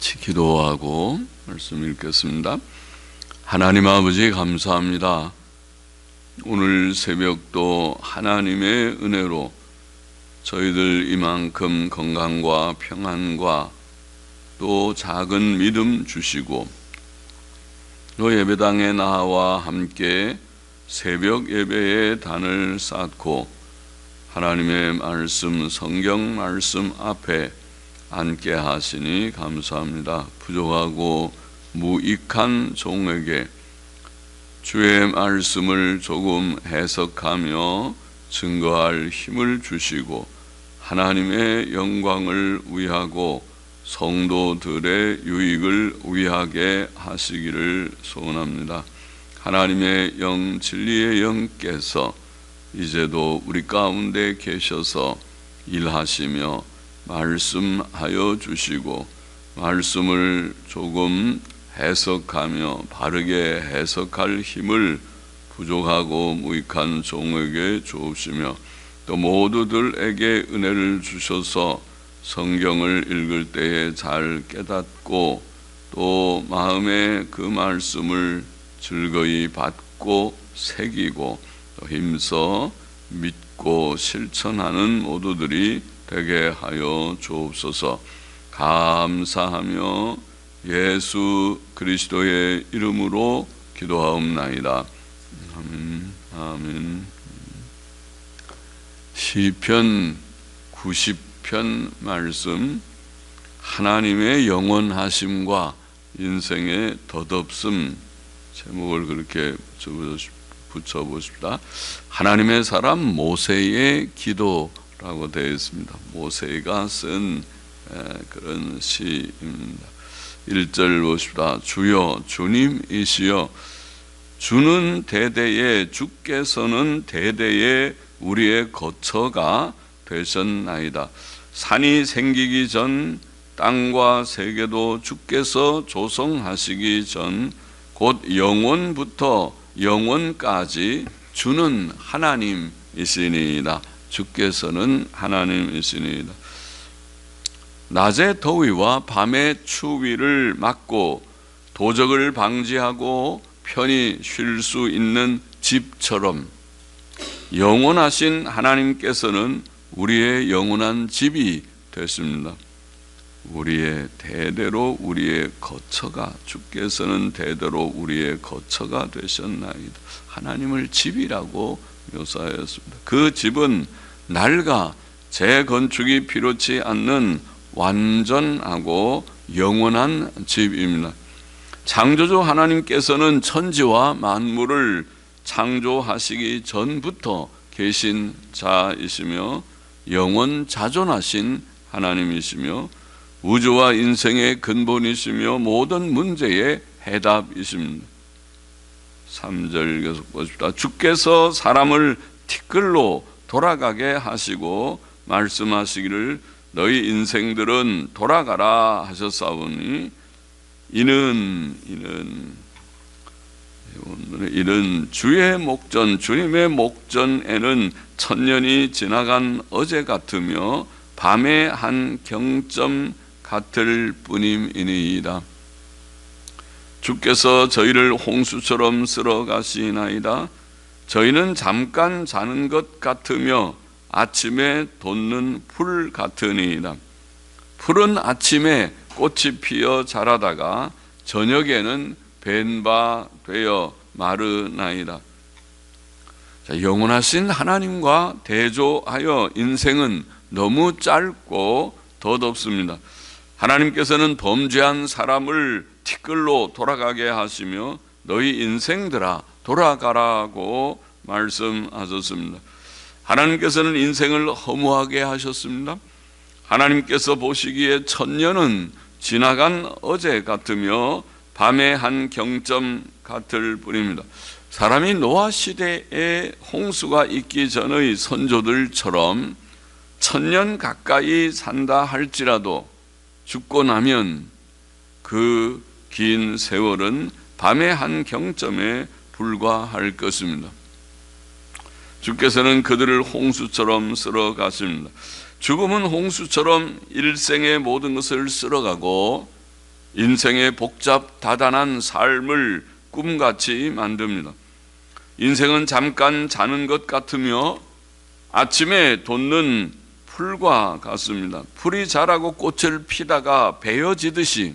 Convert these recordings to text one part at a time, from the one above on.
같이 기도하고 말씀 읽겠습니다. 하나님 아버지 감사합니다. 오늘 새벽도 하나님의 은혜로 저희들 이만큼 건강과 평안과 또 작은 믿음 주시고 또 예배당에 나와 함께 새벽 예배의 단을 쌓고 하나님의 말씀 성경 말씀 앞에 앉게 하시니 감사합니다. 부족하고 무익한 종에게 주의 말씀을 조금 해석하며 증거할 힘을 주시고 하나님의 영광을 위하고 성도들의 유익을 위하게 하시기를 소원합니다. 하나님의 영 진리의 영께서 이제도 우리 가운데 계셔서 일하시며 말씀하여 주시고 말씀을 조금 해석하며 바르게 해석할 힘을 부족하고 무익한 종에게 주옵시며 또 모두들에게 은혜를 주셔서 성경을 읽을 때에 잘 깨닫고 또 마음에 그 말씀을 즐거이 받고 새기고 또 힘써 믿고 실천하는 모두들이 되게 하여 주옵소서. 감사하며 예수 그리스도의 이름으로 기도하옵나이다. 아멘. 아멘. 시편 90편 말씀 하나님의 영원하심과 인생의 덧없음 제목을 그렇게 붙여보십니다. 하나님의 사람 모세의 기도 라고 되어 있습니다. 모세가 쓴 그런 시입니다. 1절 보십니다. 주여 주님이시여 주는 대대에 주께서는 대대에 우리의 거처가 되셨나이다. 산이 생기기 전 땅과 세계도 주께서 조성하시기 전 곧 영원부터 영원까지 주는 하나님이시니이다. 주께서는 하나님이시니이다. 낮의 더위와 밤의 추위를 막고 도적을 방지하고 편히 쉴 수 있는 집처럼 영원하신 하나님께서는 우리의 영원한 집이 됐습니다. 우리의 대대로 우리의 거처가 주께서는 대대로 우리의 거처가 되셨나이다. 하나님을 집이라고 묘사하였습니다. 그 집은 낡아 재건축이 필요치 않는 완전하고 영원한 집입니다. 창조주 하나님께서는 천지와 만물을 창조하시기 전부터 계신 자이시며 영원 자존하신 하나님이시며 우주와 인생의 근본이시며 모든 문제의 해답이십니다. 3절 계속 보십시다. 주께서 사람을 티끌로 돌아가게 하시고 말씀하시기를 너희 인생들은 돌아가라 하셨사오니 이는 이는 이는 주의 목전 주님의 목전에는 천년이 지나간 어제 같으며 밤의 한 경점 같을 뿐임이니이다. 주께서 저희를 홍수처럼 쓸어 가시나이다. 저희는 잠깐 자는 것 같으며 아침에 돋는 풀 같으니이다. 풀은 아침에 꽃이 피어 자라다가 저녁에는 벤바 되어 마르나이다. 자, 영원하신 하나님과 대조하여 인생은 너무 짧고 덧없습니다. 하나님께서는 범죄한 사람을 티끌로 돌아가게 하시며 너희 인생들아 돌아가라고 말씀하셨습니다. 하나님께서는 인생을 허무하게 하셨습니다. 하나님께서 보시기에 천년은 지나간 어제 같으며 밤의 한 경점 같을 뿐입니다. 사람이 노아 시대에 홍수가 있기 전의 선조들처럼 천년 가까이 산다 할지라도 죽고 나면 그 긴 세월은 밤의 한 경점에 불과할 것입니다. 주께서는 그들을 홍수처럼 쓸어 가십니다. 죽음은 홍수처럼 일생의 모든 것을 쓸어가고 인생의 복잡 다단한 삶을 꿈같이 만듭니다. 인생은 잠깐 자는 것 같으며 아침에 돋는 풀과 같습니다. 풀이 자라고 꽃을 피다가 베어지듯이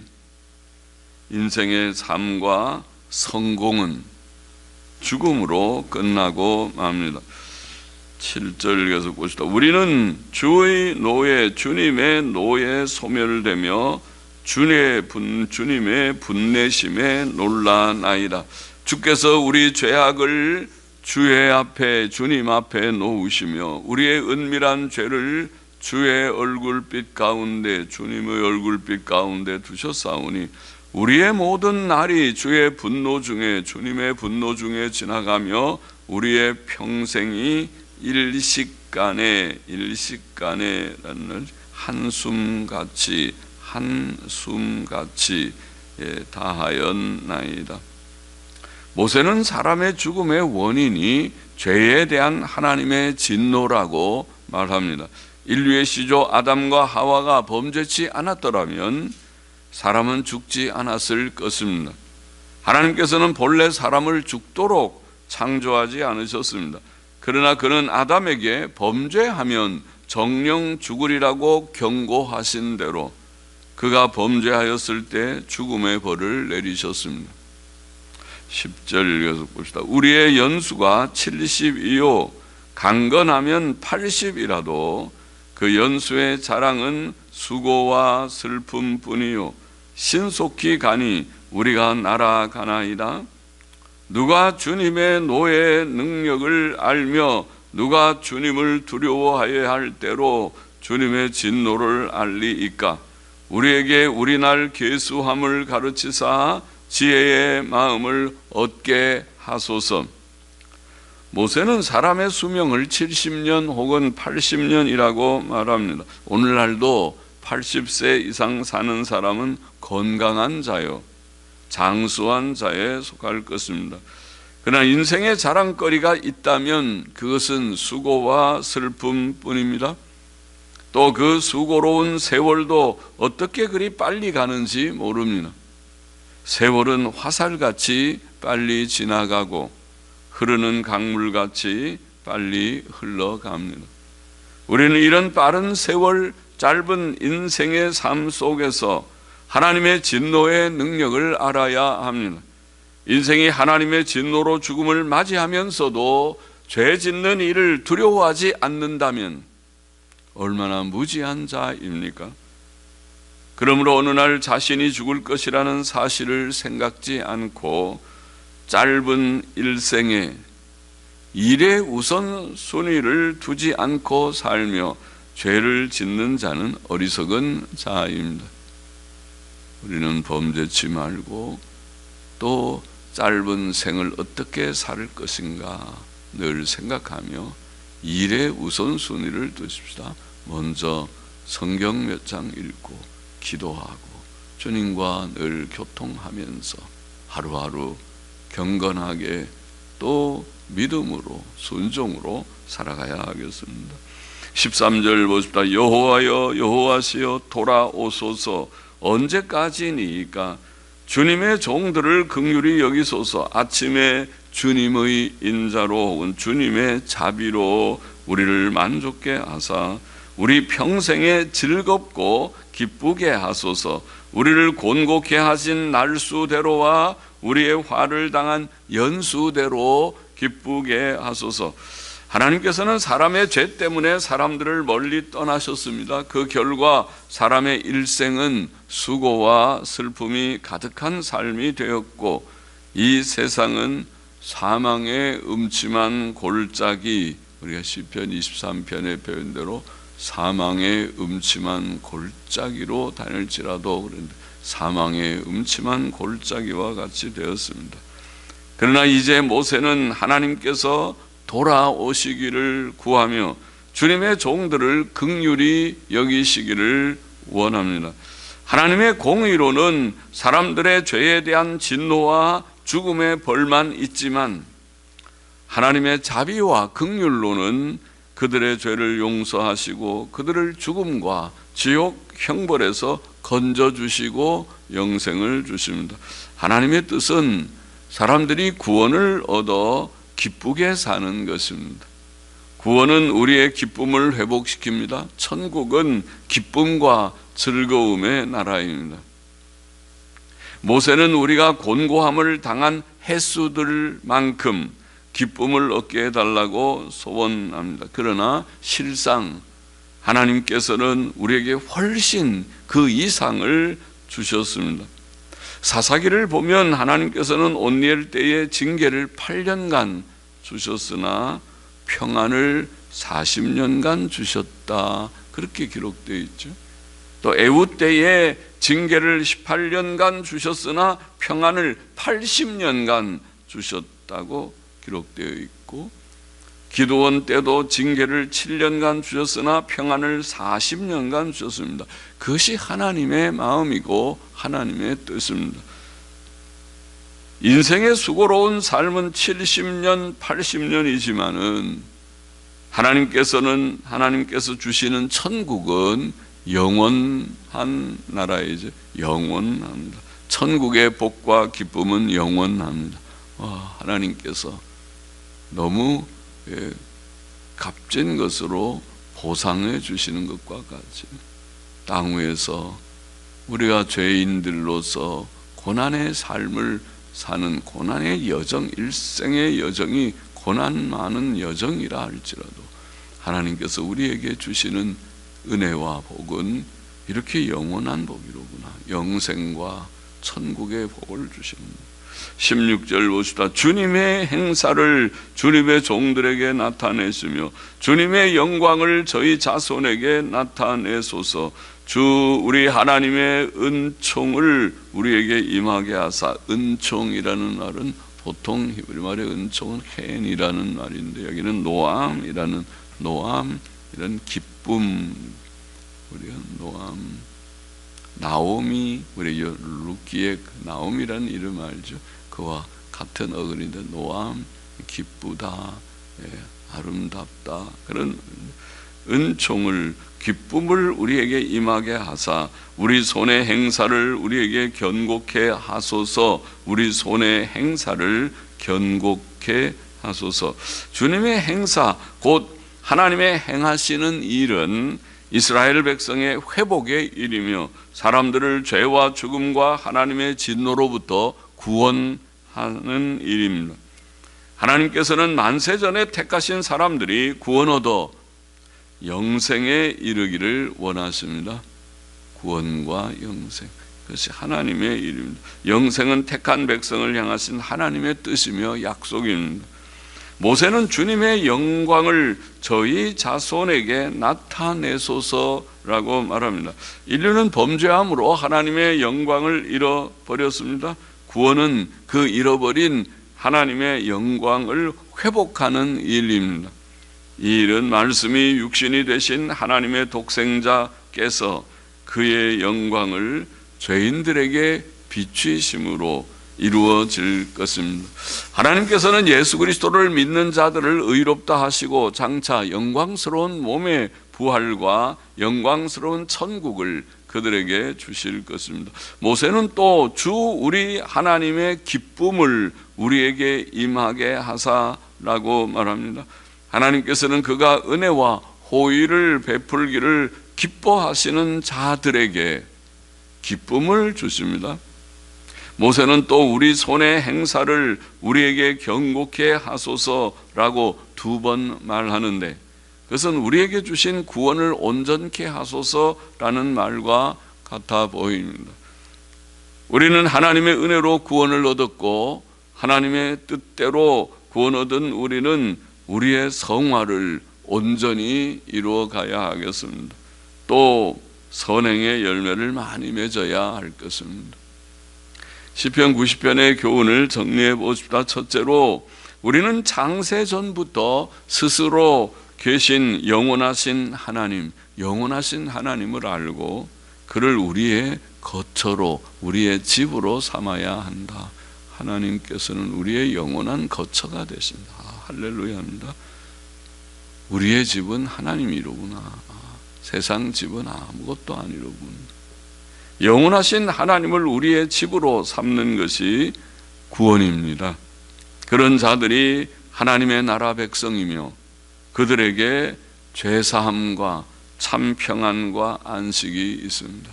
인생의 삶과 성공은 죽음으로 끝나고 맙니다. 7절 계속 보시다. 우리는 주의 노예, 주님의 노예 소멸되며 주의 분, 주님의 분내심에 놀라나이다. 주께서 우리 죄악을 주의 앞에 주님 앞에 놓으시며 우리의 은밀한 죄를 주의 얼굴빛 가운데 주님의 얼굴빛 가운데 두셨사오니 우리의 모든 날이 주의 분노 중에 주님의 분노 중에 지나가며 우리의 평생이 일식간에 일식간에라는 한숨같이 한숨같이 예, 다하였나이다. 모세는 사람의 죽음의 원인이 죄에 대한 하나님의 진노라고 말합니다. 인류의 시조 아담과 하와가 범죄치 않았더라면 사람은 죽지 않았을 것입니다. 하나님께서는 본래 사람을 죽도록 창조하지 않으셨습니다. 그러나 그는 아담에게 범죄하면 정령 죽으리라고 경고하신 대로 그가 범죄하였을 때 죽음의 벌을 내리셨습니다. 10절 계속 봅시다. 우리의 연수가 72요 강건하면 80이라도 그 연수의 자랑은 수고와 슬픔 뿐이요 신속히 가니 우리가 날아가나이다. 누가 주님의 노예 능력을 알며 누가 주님을 두려워하여야 할 때로 주님의 진노를 알리이까 우리에게 우리날 계수함을 가르치사 지혜의 마음을 얻게 하소서. 모세는 사람의 수명을 70년 혹은 80년이라고 말합니다. 오늘날도 80세 이상 사는 사람은 건강한 자요, 장수한 자에 속할 것입니다. 그러나 인생의 자랑거리가 있다면 그것은 수고와 슬픔뿐입니다. 또 그 수고로운 세월도 어떻게 그리 빨리 가는지 모릅니다. 세월은 화살같이 빨리 지나가고 흐르는 강물같이 빨리 흘러갑니다. 우리는 이런 빠른 세월, 짧은 인생의 삶 속에서 하나님의 진노의 능력을 알아야 합니다. 인생이 하나님의 진노로 죽음을 맞이하면서도 죄 짓는 일을 두려워하지 않는다면 얼마나 무지한 자입니까? 그러므로 어느 날 자신이 죽을 것이라는 사실을 생각지 않고 짧은 일생에 일의 우선 순위를 두지 않고 살며 죄를 짓는 자는 어리석은 자입니다. 우리는 범죄치 말고 또 짧은 생을 어떻게 살 것인가 늘 생각하며 일의 우선 순위를 두십시다. 먼저 성경 몇 장 읽고 기도하고 주님과 늘 교통하면서 하루하루 경건하게 또 믿음으로 순종으로 살아가야 하겠습니다. 13절 보십시다. 여호와여 여호와시여 돌아오소서 언제까지니까? 주님의 종들을 긍휼히 여기소서 아침에 주님의 인자로 혹은 주님의 자비로 우리를 만족게 하사 우리 평생에 즐겁고 기쁘게 하소서 우리를 곤곡해 하신 날수대로와 우리의 화를 당한 연수대로 기쁘게 하소서 하나님께서는 사람의 죄 때문에 사람들을 멀리 떠나셨습니다. 그 결과 사람의 일생은 수고와 슬픔이 가득한 삶이 되었고 이 세상은 사망의 음침한 골짜기 우리가 시편 23편의 표현대로 사망의 음침한 골짜기로 다닐지라도 그런데 사망의 음침한 골짜기와 같이 되었습니다. 그러나 이제 모세는 하나님께서 돌아오시기를 구하며 주님의 종들을 극률히 여기시기를 원합니다. 하나님의 공의로는 사람들의 죄에 대한 진노와 죽음의 벌만 있지만 하나님의 자비와 극률로는 그들의 죄를 용서하시고 그들을 죽음과 지옥 형벌에서 건져 주시고 영생을 주십니다. 하나님의 뜻은 사람들이 구원을 얻어 기쁘게 사는 것입니다. 구원은 우리의 기쁨을 회복시킵니다. 천국은 기쁨과 즐거움의 나라입니다. 모세는 우리가 곤고함을 당한 횟수들만큼 기쁨을 얻게 해달라고 소원합니다. 그러나 실상 하나님께서는 우리에게 훨씬 그 이상을 주셨습니다. 사사기를 보면 하나님께서는 온니엘 때의 징계를 8년간 주셨으나 평안을 40년간 주셨다. 그렇게 기록되어 있죠. 또 애우 때에 징계를 18년간 주셨으나 평안을 80년간 주셨다고 기록되어 있고 기도원 때도 징계를 7년간 주셨으나 평안을 40년간 주셨습니다. 그것이 하나님의 마음이고 하나님의 뜻입니다. 인생의 수고로운 삶은 70년, 80년이지만은 하나님께서는 하나님께서 주시는 천국은 영원한 나라이죠. 영원합니다. 천국의 복과 기쁨은 영원합니다. 와, 하나님께서 너무 예, 값진 것으로 보상해 주시는 것과 같이 땅 위에서 우리가 죄인들로서 고난의 삶을 사는 고난의 여정, 일생의 여정이 고난 많은 여정이라 할지라도 하나님께서 우리에게 주시는 은혜와 복은 이렇게 영원한 복이로구나. 영생과 천국의 복을 주십니다. 16절 보시다. 주님의 행사를 주님의 종들에게 나타내시며 주님의 영광을 저희 자손에게 나타내소서. 주 우리 하나님의 은총을 우리에게 임하게 하사 은총이라는 말은 보통 히브리 말의 은총은 헨이라는 말인데 여기는 노암이라는 노암 이런 기쁨 우리가 노암 나오미 우리 루키의 나오미라는 이름 알죠? 그와 같은 어근인데 노암 기쁘다 예, 아름답다. 그런 은총을 기쁨을 우리에게 임하게 하사 우리 손의 행사를 우리에게 견고케 하소서. 우리 손의 행사를 견고케 하소서. 주님의 행사 곧 하나님의 행하시는 일은 이스라엘 백성의 회복의 일이며 사람들을 죄와 죽음과 하나님의 진노로부터 구원하는 일입니다. 하나님께서는 만세 전에 택하신 사람들이 구원 얻어 영생에 이르기를 원하십니다. 구원과 영생. 그것이 하나님의 일입니다. 영생은 택한 백성을 향하신 하나님의 뜻이며 약속입니다. 모세는 주님의 영광을 저희 자손에게 나타내소서라고 말합니다. 인류는 범죄함으로 하나님의 영광을 잃어버렸습니다. 구원은 그 잃어버린 하나님의 영광을 회복하는 일입니다. 이 일은 말씀이 육신이 되신 하나님의 독생자께서 그의 영광을 죄인들에게 비추심으로 이루어질 것입니다. 하나님께서는 예수 그리스도를 믿는 자들을 의롭다 하시고 장차 영광스러운 몸의 부활과 영광스러운 천국을 그들에게 주실 것입니다. 모세는 또 주 우리 하나님의 기쁨을 우리에게 임하게 하사라고 말합니다. 하나님께서는 그가 은혜와 호의를 베풀기를 기뻐하시는 자들에게 기쁨을 주십니다. 모세는 또 우리 손의 행사를 우리에게 경고케 하소서라고 두 번 말하는데 그것은 우리에게 주신 구원을 온전케 하소서라는 말과 같아 보입니다. 우리는 하나님의 은혜로 구원을 얻었고 하나님의 뜻대로 구원 얻은 우리는 우리의 성화를 온전히 이루어 가야 하겠습니다. 또 선행의 열매를 많이 맺어야 할 것입니다. 시편 90편의 교훈을 정리해 보십시다. 첫째로 우리는 장세 전부터 스스로 계신 영원하신 하나님, 영원하신 하나님을 알고 그를 우리의 거처로 우리의 집으로 삼아야 한다. 하나님께서는 우리의 영원한 거처가 되신다. 할렐루야입니다. 우리의 집은 하나님이로구나. 세상 집은 아무것도 아니로군. 영원하신 하나님을 우리의 집으로 삼는 것이 구원입니다. 그런 자들이 하나님의 나라 백성이며 그들에게 죄사함과 참 평안과 안식이 있습니다.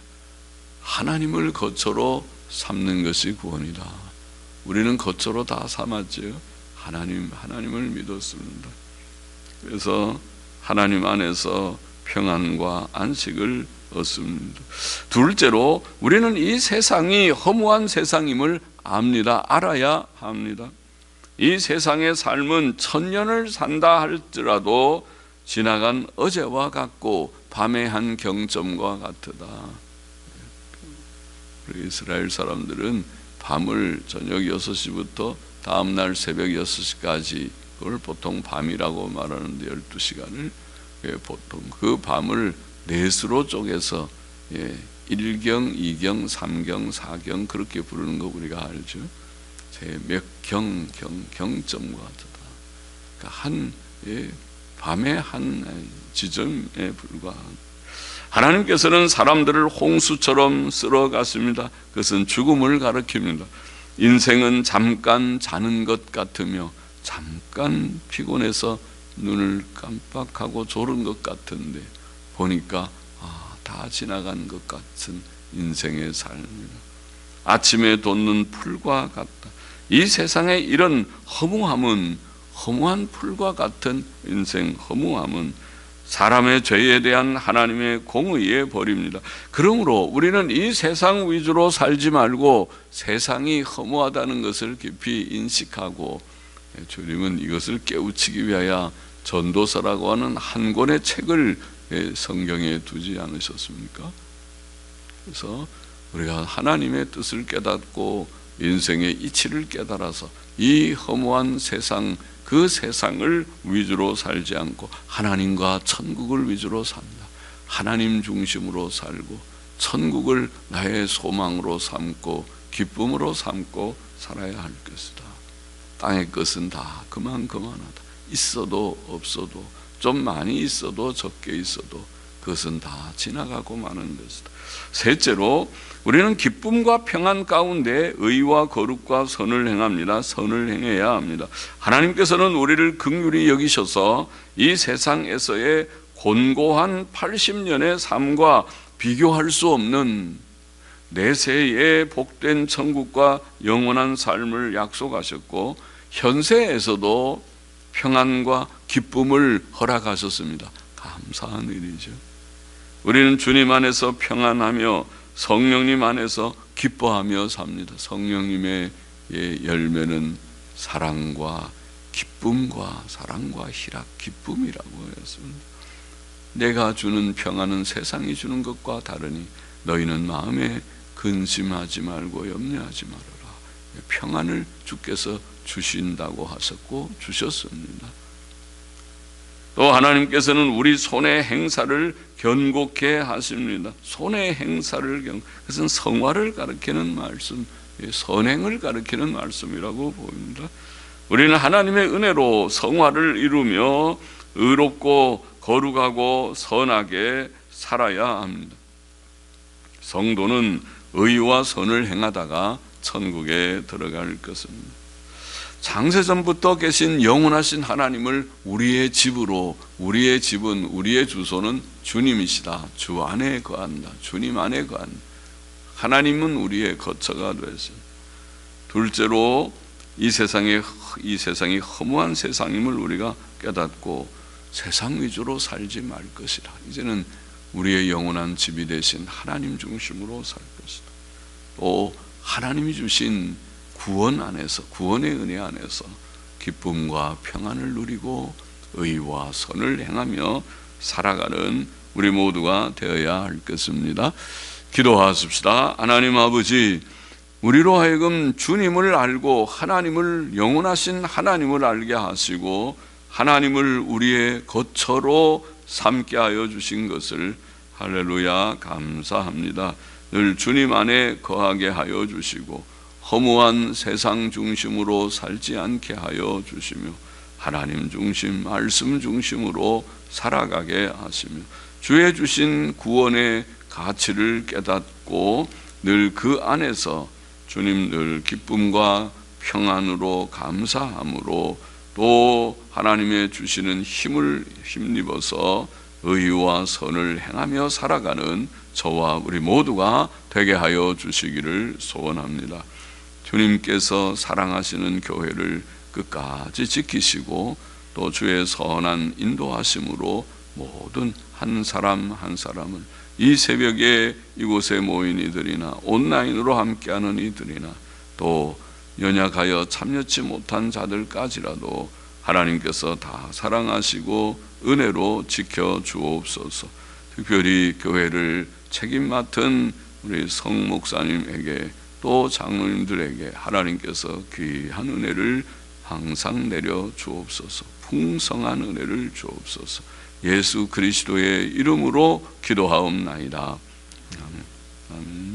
하나님을 거처로 삼는 것이 구원이다. 우리는 거처로 다 삼았지요. 하나님, 하나님을 믿었습니다. 그래서 하나님 안에서 평안과 안식을 얻습니다. 둘째로 우리는 이 세상이 허무한 세상임을 압니다. 알아야 합니다. 이 세상의 삶은 천년을 산다 할지라도 지나간 어제와 같고 밤의 한 경점과 같으다. 이스라엘 사람들은 밤을 저녁 6시부터 다음 날 새벽 6시까지 그걸 보통 밤이라고 말하는데 12시간을 예, 보통 그 밤을 넷으로 쪼개서 예, 1경, 2경, 3경, 4경 그렇게 부르는 거 우리가 알죠. 몇 경, 경, 경점과 같다. 그러니까 한 예, 밤의 한 지점에 불과한 하나님께서는 사람들을 홍수처럼 쓸어 갔습니다. 그것은 죽음을 가리킵니다. 인생은 잠깐 자는 것 같으며 잠깐 피곤해서 눈을 깜빡하고 졸은 것 같은데 보니까 아, 다 지나간 것 같은 인생의 삶입니다. 아침에 돋는 풀과 같다. 이 세상에 이런 허무함은 허무한 풀과 같은 인생 허무함은 사람의 죄에 대한 하나님의 공의에 버립니다. 그러므로 우리는 이 세상 위주로 살지 말고 세상이 허무하다는 것을 깊이 인식하고 주님은 이것을 깨우치기 위하여 전도서라고 하는 한 권의 책을 성경에 두지 않으셨습니까? 그래서 우리가 하나님의 뜻을 깨닫고 인생의 이치를 깨달아서 이 허무한 세상 그 세상을 위주로 살지 않고 하나님과 천국을 위주로 산다. 하나님 중심으로 살고 천국을 나의 소망으로 삼고 기쁨으로 삼고 살아야 할 것이다. 땅의 것은 다 그만 그만하다. 있어도 없어도 좀 많이 있어도 적게 있어도 그것은 다 지나가고 마는 것이다. 셋째로 우리는 기쁨과 평안 가운데 의와 거룩과 선을 행합니다. 선을 행해야 합니다. 하나님께서는 우리를 극률히 여기셔서 이 세상에서의 곤고한 80년의 삶과 비교할 수 없는 내세의 복된 천국과 영원한 삶을 약속하셨고 현세에서도 평안과 기쁨을 허락하셨습니다. 감사한 일이죠. 우리는 주님 안에서 평안하며 성령님 안에서 기뻐하며 삽니다. 성령님의 예, 열매는 사랑과 기쁨과 사랑과 희락, 기쁨이라고 했습니다. 내가 주는 평안은 세상이 주는 것과 다르니 너희는 마음에 근심하지 말고 염려하지 말아라. 평안을 주께서 주신다고 하셨고 주셨습니다. 또 하나님께서는 우리 손의 행사를 견고케 하십니다. 손의 행사를 견 그것은 성화를 가리키는 말씀, 예, 선행을 가리키는 말씀이라고 보입니다. 우리는 하나님의 은혜로 성화를 이루며 의롭고 거룩하고 선하게 살아야 합니다. 성도는 의와 선을 행하다가 천국에 들어갈 것입니다. 장세전부터 계신 영원하신 하나님을 우리의 집으로 우리의 집은 우리의 주소는 주님이시다. 주 안에 거한다. 주님 안에 거한다. 하나님은 우리의 거처가 되서 둘째로 이 세상에 이 세상이 허무한 세상임을 우리가 깨닫고 세상 위주로 살지 말 것이라. 이제는 우리의 영원한 집이 되신 하나님 중심으로 살 것이다. 또 하나님이 주신 구원 안에서 구원의 은혜 안에서 기쁨과 평안을 누리고 의와 선을 행하며 살아가는 우리 모두가 되어야 할 것입니다. 기도하십시다. 하나님 아버지, 우리로 하여금 주님을 알고 하나님을 영원하신 하나님을 알게 하시고 하나님을 우리의 거처로 삼게 하여 주신 것을 할렐루야 감사합니다. 늘 주님 안에 거하게 하여 주시고 허무한 세상 중심으로 살지 않게 하여 주시며 하나님 중심, 말씀 중심으로 살아가게 하시며 주의 주신 구원의 가치를 깨닫고 늘 그 안에서 주님 늘 기쁨과 평안으로 감사함으로 또 하나님의 주시는 힘을 힘입어서 의와 선을 행하며 살아가는 저와 우리 모두가 되게 하여 주시기를 소원합니다. 주님께서 사랑하시는 교회를 끝까지 지키시고 또 주의 선한 인도하심으로 모든 한 사람 한 사람을 이 새벽에 이곳에 모인 이들이나 온라인으로 함께하는 이들이나 또 연약하여 참여치 못한 자들까지라도 하나님께서 다 사랑하시고 은혜로 지켜 주옵소서. 특별히 교회를 책임 맡은 우리 성 목사님에게 또 장로님들에게 하나님께서 귀한 은혜를 항상 내려 주옵소서. 풍성한 은혜를 주옵소서. 예수 그리스도의 이름으로 기도하옵나이다. 아멘. 아멘.